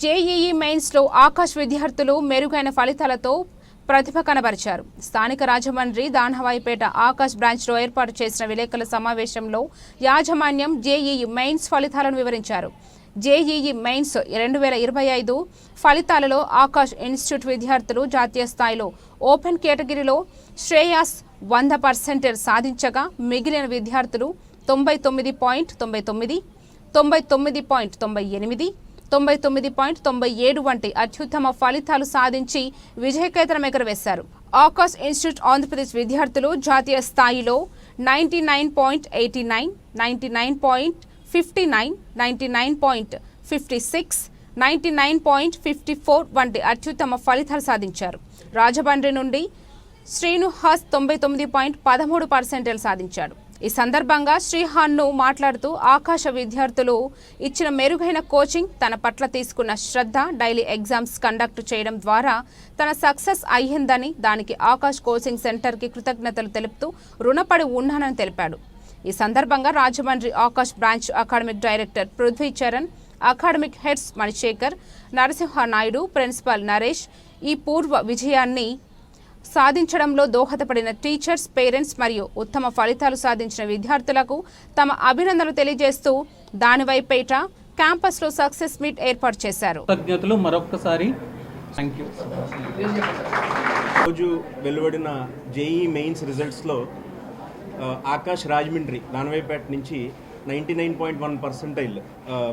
JEE మెయిన్స్లో ఆకాష్ విద్యార్థులు మెరుగైన ఫలితాలతో ప్రతిభ కనబరిచారు. స్థానిక రాజమండ్రి దానవాయిపేట ఆకాష్ బ్రాంచ్లో ఏర్పాటు చేసిన విలేకరుల సమావేశంలో యాజమాన్యం జేఈఈ మెయిన్స్ ఫలితాలను వివరించారు. జేఈఈ మెయిన్స్ రెండు వేల ఇరవై ఐదు ఫలితాలలో ఆకాష్ ఇన్స్టిట్యూట్ విద్యార్థులు జాతీయ స్థాయిలో ఓపెన్ కేటగిరీలో శ్రేయాస్ వంద పర్సెంటేజ్ సాధించగా మిగిలిన విద్యార్థులు తొంభై తొమ్మిది పాయింట్ తొంభై తొమ్మిది తొంభై తొమ్మిది పాయింట్ తొంభై ఎనిమిది తొంభై తొమ్మిది పాయింట్ తొంభై ఏడు వంటి అత్యుత్తమ ఫలితాలు సాధించి విజయకేతనం ఎగరవేశారు. ఆకాశ్ ఇన్స్టిట్యూట్ ఆంధ్రప్రదేశ్ విద్యార్థులు జాతీయ స్థాయిలో ninety nine point eighty nine ninety nine point fifty nine ninety nine point fifty six ninety nine point fifty four వంటి అత్యుత్తమ ఫలితాలు సాధించారు. రాజమండ్రి నుండి శ్రీను హాస్ తొంభై తొమ్మిది పాయింట్ పదమూడు పర్సెంటేజ్ సాధించాడు. ఈ సందర్భంగా శ్రీహాన్ను మాట్లాడుతూ ఆకాశ విద్యార్థులు ఇచ్చిన మెరుగైన కోచింగ్ తన పట్ల తీసుకున్న శ్రద్ధ డైలీ ఎగ్జామ్స్ కండక్ట్ చేయడం ద్వారా తన సక్సెస్ అయ్యిందని దానికి ఆకాశ్ కోచింగ్ సెంటర్కి కృతజ్ఞతలు తెలుపుతూ రుణపడి ఉన్నానని తెలిపాడు. ఈ సందర్భంగా Rajahmundry Akash branch academic director Prithvi Charan academic heads Manisekhar Narasimha Naidu principal Naresh ఈ పూర్వ విజయాన్ని సాధించడంలో దోహదపడిన టీచర్స్ పేరెంట్స్ మరియు ఉత్తమ ఫలితాలు సాధించిన విద్యార్థులకు తమ అభినందనలు తెలియజేస్తూ దానివైపేట క్యాంపస్లో సక్సెస్ మీట్ ఏర్పాటు చేశారు. కృతజ్ఞతలు యూ. రోజు వెలువడిన జేఈ మెయిన్స్ రిజల్ట్స్లో ఆకాష్ రాజమండ్రి దానవైపేట నుంచి ninety nine point one percentile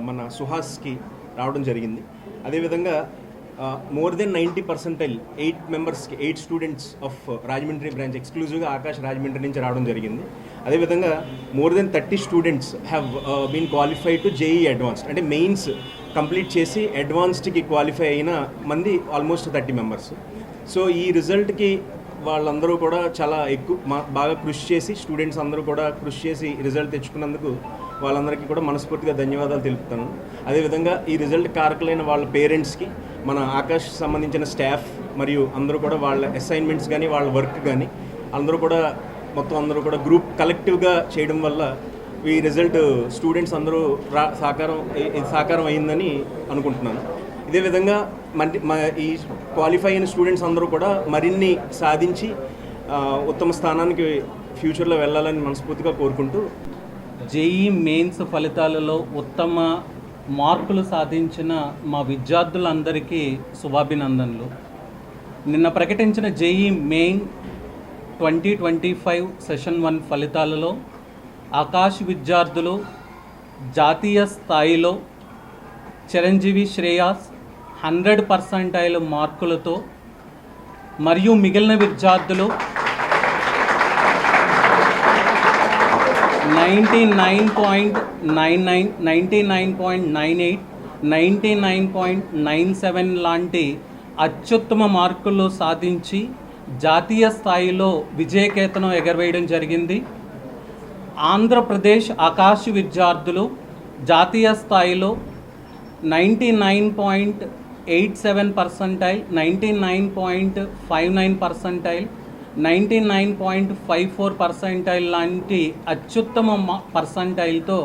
మన సుహాస్కి రావడం జరిగింది. అదేవిధంగా more than ninety percentile eight మెంబర్స్కి eight students of Rajahmundry branch ఎక్స్క్లూజివ్గా ఆకాశ్ రాజమండ్రి నుంచి రావడం జరిగింది. అదేవిధంగా more than thirty students have been qualified to JEE advanced అంటే మెయిన్స్ కంప్లీట్ చేసి అడ్వాన్స్డ్కి క్వాలిఫై అయిన మంది ఆల్మోస్ట్ థర్టీ మెంబర్స్ సో ఈ రిజల్ట్కి వాళ్ళందరూ కూడా చాలా ఎక్కువ బాగా కృషి చేసి స్టూడెంట్స్ అందరూ కూడా కృషి చేసి రిజల్ట్ తెచ్చుకున్నందుకు వాళ్ళందరికీ కూడా మనస్ఫూర్తిగా ధన్యవాదాలు తెలుపుతాను. అదేవిధంగా ఈ రిజల్ట్ కారకులైన వాళ్ళ పేరెంట్స్కి మన ఆకాష్ సంబంధించిన స్టాఫ్ మరియు అందరూ కూడా వాళ్ళ అసైన్మెంట్స్ కానీ వాళ్ళ వర్క్ కానీ అందరూ కూడా మొత్తం అందరూ కూడా గ్రూప్ కలెక్టివ్గా చేయడం వల్ల ఈ రిజల్ట్ స్టూడెంట్స్ అందరూ రా సాకారం సహకారం సాకారం అయిందని అనుకుంటున్నాను. ఇదే విధంగా మరి ఈ క్వాలిఫై అయిన స్టూడెంట్స్ అందరూ కూడా మరిన్ని సాధించి ఉత్తమ స్థానానికి ఫ్యూచర్లో వెళ్ళాలని మనస్ఫూర్తిగా కోరుకుంటూ జేఈ మెయిన్స్ ఫలితాలలో ఉత్తమ మార్కులు సాధించిన మా విద్యార్థులందరికీ శుభాభినందనలు. నిన్న ప్రకటించిన JEE main twenty twenty five session one ఫలితాలలో ఆకాశ్ విద్యార్థులు జాతీయ స్థాయిలో చిరంజీవి శ్రేయాస్ హండ్రెడ్ పర్సెంటైల్ మార్కులతో మరియు మిగిలిన విద్యార్థులు ninety nine point nine nine ninety nine point nine eight ninety nine point nine seven లాంటి అత్యుత్తమ మార్కులు సాధించి జాతీయ స్థాయిలో విజయకేతనం ఎగరవేయడం జరిగింది. ఆంధ్రప్రదేశ్ ఆకాశ విద్యార్థులు జాతీయ స్థాయిలో ninety nine point eight seven percentile ninety nine point five nine percentile ninety nine point five four percentile లాంటి అత్యుత్తమ పర్సంటైల్తో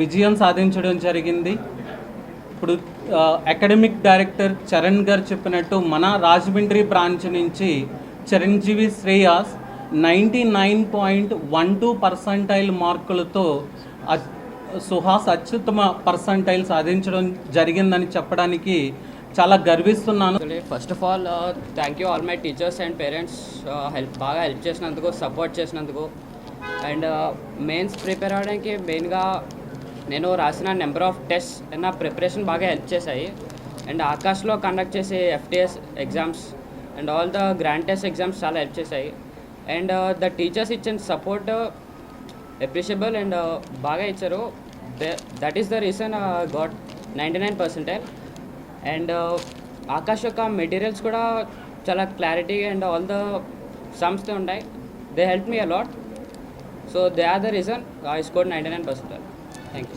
విజయం సాధించడం జరిగింది. ఇప్పుడు అకాడమిక్ డైరెక్టర్ చరణ్ గారు చెప్పినట్టు మన రాజమండ్రి బ్రాంచ్ నుంచి Chiranjeevi Shreyas ninety nine point one two percentile మార్కులతో సుహాస్ అత్యుత్తమ పర్సంటైల్ సాధించడం జరిగిందని చెప్పడానికి చాలా గర్విస్తున్నాను. First of all thank you all my teachers and parents help బాగా హెల్ప్ చేసినందుకు సపోర్ట్ చేసినందుకు. అండ్ మెయిన్స్ ప్రిపేర్ అవ్వడానికి మెయిన్గా నేను రాసిన నెంబర్ ఆఫ్ టెస్ట్ నా ప్రిపరేషన్ బాగా హెల్ప్ చేశాయి. అండ్ ఆకాష్లో కండక్ట్ చేసే FTS exams and all the grand test exams చాలా హెల్ప్ చేశాయి. అండ్ ద టీచర్స్ ఇచ్చిన సపోర్ట్ అప్రిషియబుల్ అండ్ బాగా ఇచ్చారు. That is the reason got ninety nine percentile and uh, Aakash యొక్క మెటీరియల్స్ కూడా చాలా clarity and all the sums ఉన్నాయి they help me a lot so they are the reason I score ninety nine percent thank you